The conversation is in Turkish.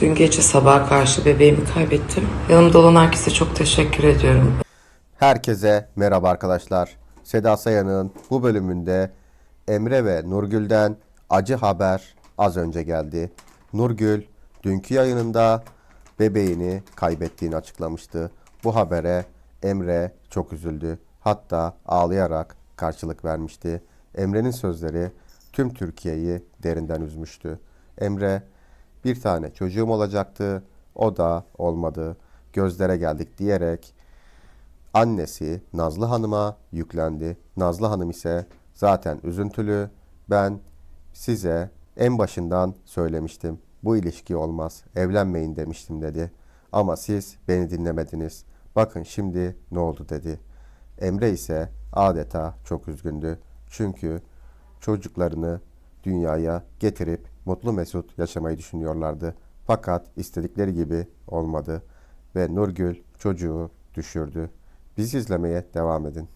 Dün gece sabaha karşı bebeğimi kaybettim. Yanımda olan herkese çok teşekkür ediyorum. Herkese merhaba arkadaşlar. Seda Sayan'ın bu bölümünde Emre ve Nurgül'den acı haber az önce geldi. Nurgül dünkü yayınında bebeğini kaybettiğini açıklamıştı. Bu habere Emre çok üzüldü. Hatta ağlayarak karşılık vermişti. Emre'nin sözleri tüm Türkiye'yi derinden üzmüştü. Emre bir tane çocuğum olacaktı. O da olmadı. Gözlere geldik diyerek Annesi Nazlı Hanım'a yüklendi. Nazlı Hanım ise zaten üzüntülü. Ben size en başından söylemiştim. Bu ilişki olmaz. Evlenmeyin demiştim dedi. Ama siz beni dinlemediniz. Bakın şimdi ne oldu dedi. Emre ise adeta çok üzgündü. Çünkü çocuklarını dünyaya getirip mutlu mesut yaşamayı düşünüyorlardı. Fakat istedikleri gibi olmadı ve Nurgül çocuğu düşürdü. Bizi izlemeye devam edin.